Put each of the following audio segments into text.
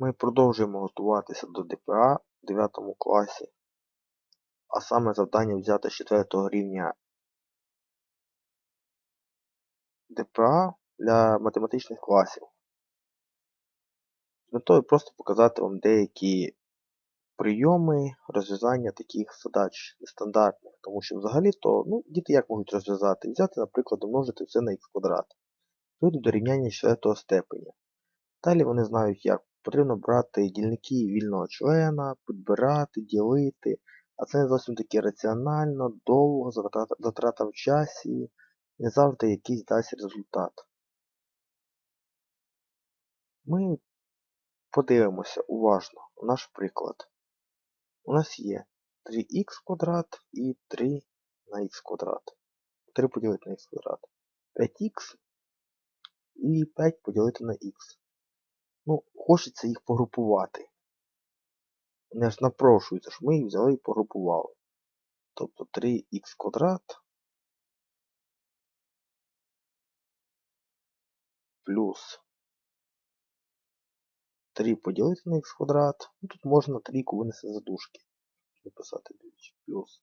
Ми продовжуємо готуватися до ДПА в 9 класі, а саме завдання взяти з 4 рівня ДПА для математичних класів. З метою просто показати вам деякі прийоми розв'язання таких задач нестандартних, тому що взагалі-то ну, діти як можуть розв'язати? Взяти, наприклад, умножити все на х квадрат. Вийдуть до рівняння 4 степеня. Далі вони знають, як потрібно брати дільники вільного члена, підбирати, ділити. А це не зовсім таки раціонально, довго, затрата, в часі, не завжди якийсь дасть результат. Ми подивимося уважно наш приклад. У нас є 3х квадрат і 3 на х квадрат. 3 поділити на х квадрат. 5х і 5 поділити на х. Ну, хочеться їх погрупувати. Вони ж напрошуються, щоб ми їх взяли і погрупували. Тобто 3х квадрат плюс 3 поділити на х квадрат. Ну, тут можна трійку винести за дужки. Написати двічі. Плюс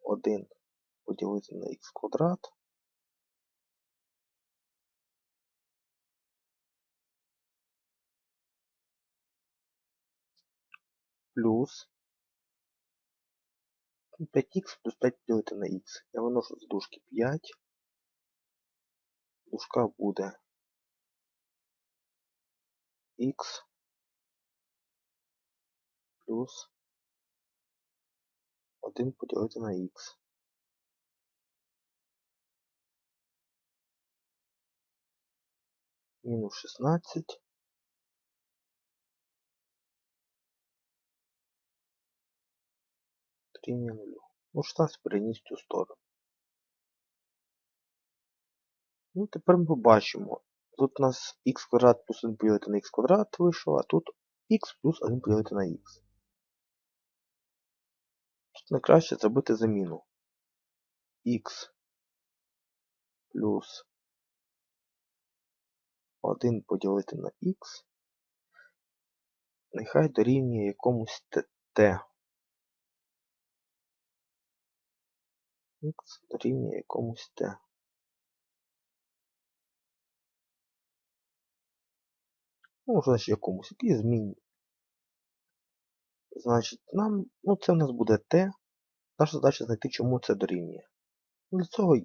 1 поділити на х квадрат. Плюс 5х плюс 5 поділити на х. Я виношу з дужки 5. Дужка буде х плюс 1 поділити на х. Мінус 16. Рівня 0. Ну, 16 переніс цю сторону. Ну, тепер ми побачимо. Тут у нас х квадрат плюс 1 поділити на х квадрат вийшло, а тут х плюс 1 поділити на х. Тут найкраще зробити заміну. х плюс 1 поділити на х. Нехай дорівнює якомусь t. х дорівнює якомусь t. Ну, значить якомусь, який змінні. Значить, нам, ну це в нас буде t. Наша задача знайти, чому це дорівнює. Для цього,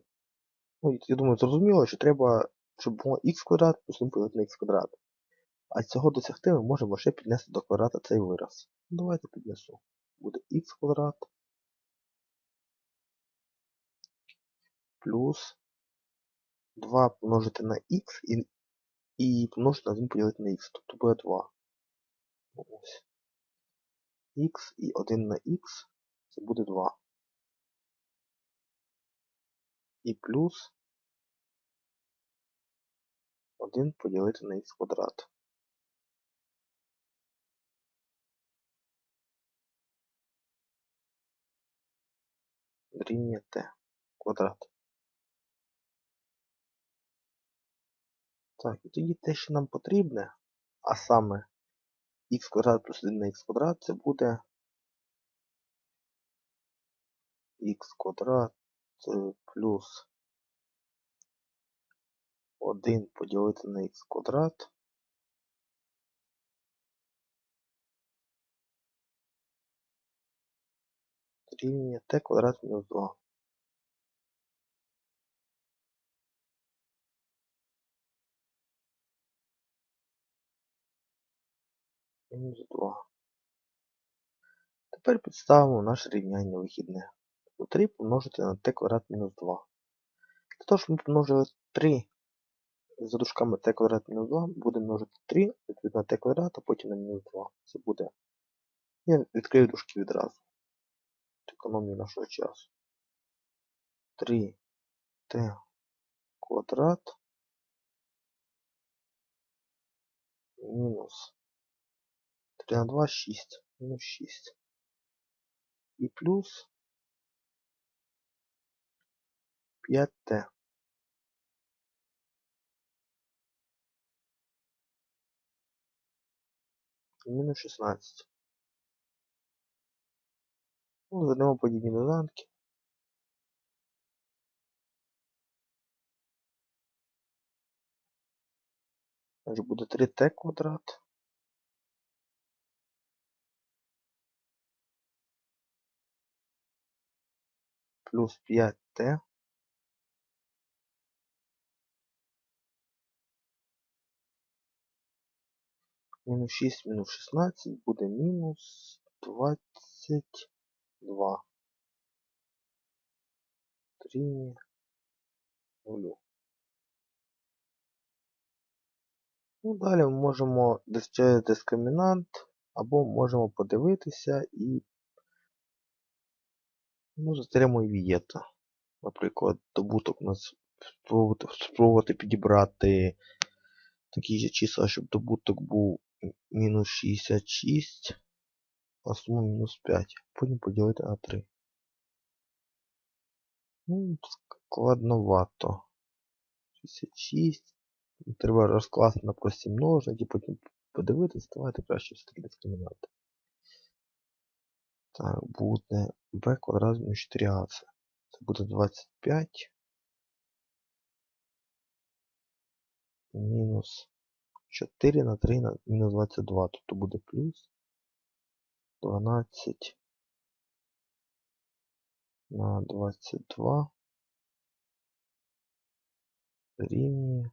ну, я думаю, зрозуміло, що треба, щоб було х квадрат плюс 1 поділити на х квадрат. А цього досягти ми можемо ще піднести до квадрата цей вираз. Давайте піднесу. Буде х квадрат плюс 2 помножити на х і, і помножити на 1 поділити на х. Тобто буде 2. Ось. х і 1 на х це буде 2. І плюс 1 поділити на х квадрат. Рівня t квадрат. Так, і тоді те, що нам потрібне, а саме х квадрат плюс 1 на х квадрат, це буде х квадрат плюс 1 поділити на х квадрат. Рівня t квадрат мінус 2. Мінус 2. Тепер підставимо наше рівняння вихідне. 3 помножити на t квадрат мінус 2. Для того, щоб ми помножили 3 за дужками t квадрат мінус 2, будемо множити 3 відповідно на t квадрат, а потім на мінус 2. Це буде. Я відкрию дужки відразу. Економію нашого часу. 3t квадрат мінус 3 на 2 6. Мінус 6. І плюс 5t. мінус 16. Ну, задамо подібні доданки. Значить буде 3t квадрат. Плюс 5t. Мінус 6, мінус 16 буде мінус 22. Дорівнює 0. Ну, далі ми можемо дискримінант, або можемо подивитися і ну, затримуємо вієта. Наприклад, добуток у нас спробувати, спробувати підібрати такі ж числа, щоб добуток був мінус 66, а сума мінус 5. Потім поділити на 3. Ну, складновато. 66. Треба розкласти на прості множники, потім подивитися, давайте краще все-таки дискримінанти. Так, буде b квадрат мінус 4ac. Це буде 25. Мінус 4 на 3 на мінус 22. Тобто буде плюс 12 на 22 рівні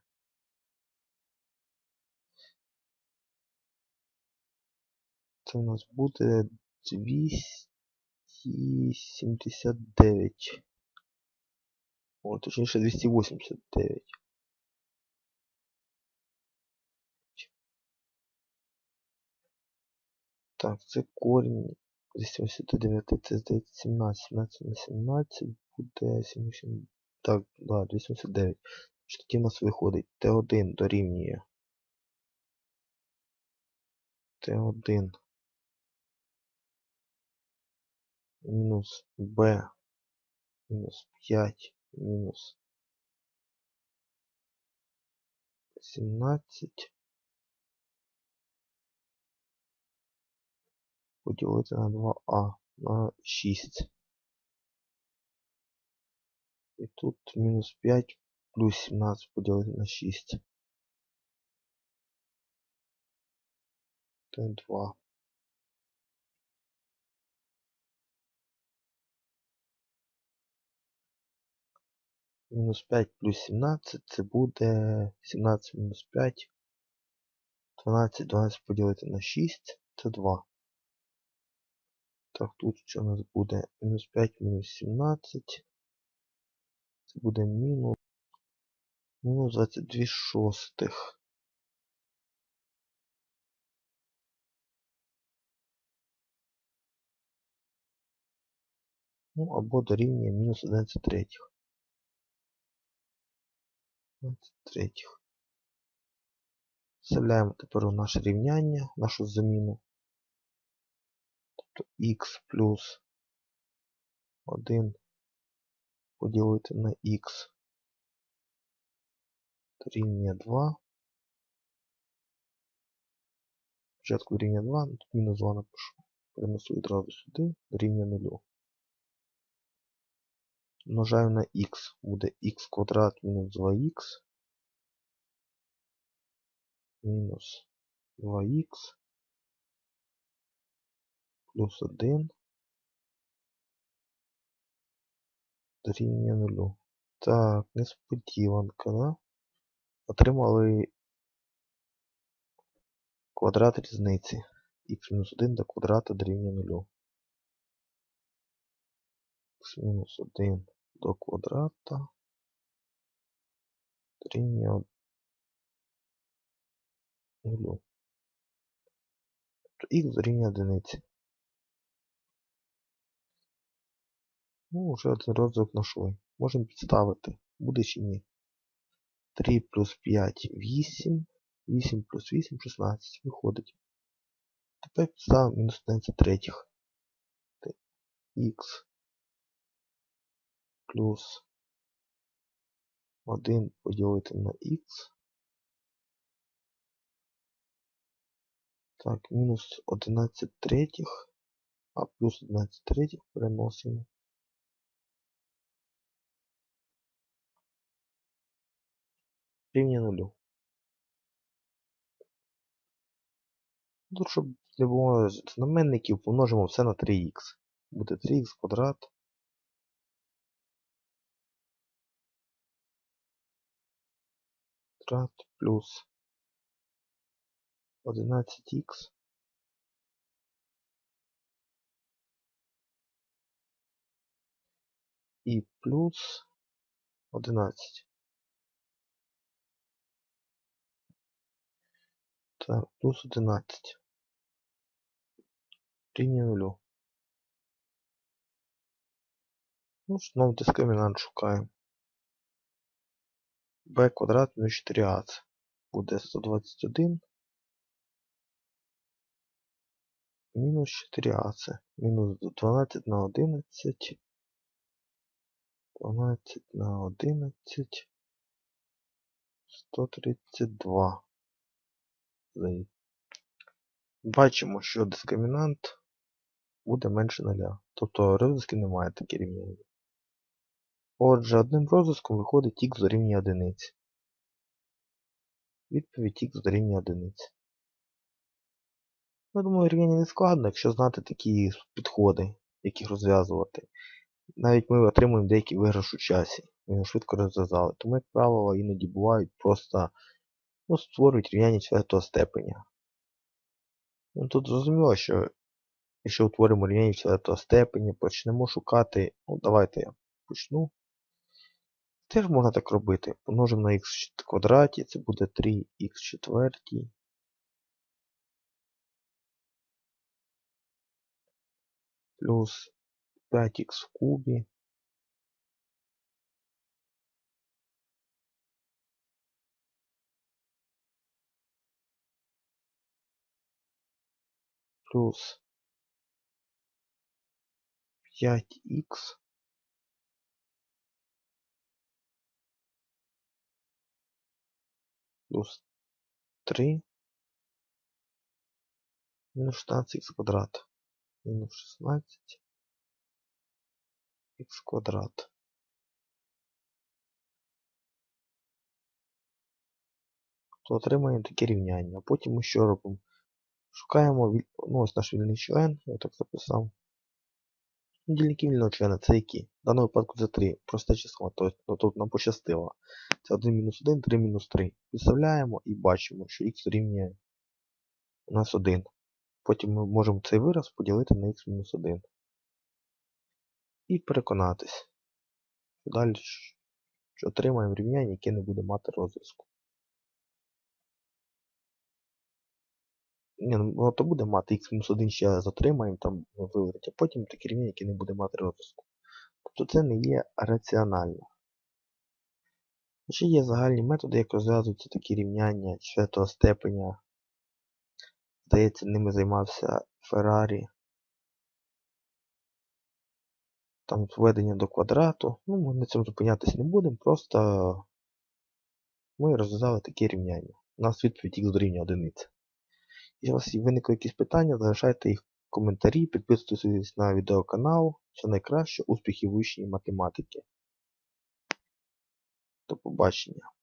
Це нас буде 279. О, точніше 289. Так, це корінь 279, це здається 17. 17 на 17 буде 70. Так, да, 279. Що тоді у нас виходить? Т1 дорівнює. Т1 мінус b мінус 5 мінус 17 поділити на 2а на 6. І тут мінус 5 плюс 17 поділити на 6. Т2. Мінус 5 плюс 17 це буде 17 мінус 5. 12, 12 поділити на 6, це 2. Так, тут що у нас буде? Мінус 5 мінус 17. Це буде мінус. Мінус 22 шостих. Ну, або дорівнює мінус 11 третіх. 11 третіх. Вставляємо тепер у наше рівняння, нашу заміну. Тобто х плюс 1 поділити на х дорівнює 2. Спочатку рівня 2, тут мінус 2 напишу. Перенесу відразу сюди, дорівнює 0. Множаю на х. Буде х квадрат мінус 2х. Мінус 2х плюс 1 дорівнює 0. Так, несподіванка, да? Отримали квадрат різниці. х мінус 1 до квадрата дорівнює 0. х мінус 1 до квадрата дорівнює 0. Тобто х дорівнює 1. Ну, вже один розвиток знайшли. Можемо підставити. Буде чи ні. 3 плюс 5 8. 8 плюс 8 16. Виходить. Тепер підставимо мінус 11 третіх. х плюс 1 поділити на х. Так, мінус 11 третіх, а плюс 11 третіх переносимо. Рівня нулю. Тут, щоб не було знаменників, помножимо все на 3х. Буде 3х квадрат. Квадрат плюс 11х і плюс 11. Так, плюс 11. Рівня нулю. Ну, знову дискримінант шукаємо. B квадрат мінус 4ac. Буде 121 мінус 4ac. Мінус 12 на 11. 12 на 11. 132. Бачимо, що дискримінант буде менше 0. Тобто розв'язки немає такі рівняння. Отже, одним розв'язком виходить х дорівнює 1. Відповідь х дорівнює 1. Я думаю, рівняння не складно, якщо знати такі підходи, яких розв'язувати. Навіть ми отримуємо деякий виграш у часі. Ми його швидко розв'язали. Тому, як правило, іноді бувають просто ну, створюють рівняння четвертого степеня. Ну, Тут зрозуміло, що якщо утворимо рівняння четвертого степеня, почнемо шукати. Ну, давайте я почну. Теж можна так робити. Помножимо на х квадраті, це буде 3х четвертій. Плюс 5х в кубі. Плюс 5х плюс 3 минус 16х квадрат. Минус 16 х квадрат. То отримаємо таке рівняння. Потім ми що робимо? Шукаємо ну, ось наш вільний член, я так записав. Дільники вільного члена це які? В даному випадку це 3. Просте число, тобто тут нам пощастило. Це 1 мінус 1, 3 мінус 3. Підставляємо і бачимо, що х дорівнює у нас 1. Потім ми можемо цей вираз поділити на х мінус 1. І переконатись. Далі що отримаємо рівняння, яке не буде мати розв'язку. Ні, ну то буде мати x-1 ще затримаємо, там вилетить, а потім таке рівняння, яке не буде мати розв'язку. Тобто це не є раціонально. Ще є загальні методи, як розв'язуються такі рівняння четвертого степеня. Здається, ними займався Феррарі. Там введення до квадрату. Ну, ми на цьому зупинятися не будемо, просто ми розв'язали такі рівняння. У нас відповідь х дорівнює одиниці. Якщо у вас виникли якісь питання, залишайте їх в коментарі, підписуйтесь на відеоканал. Все найкраще, успіхів учні математики. До побачення.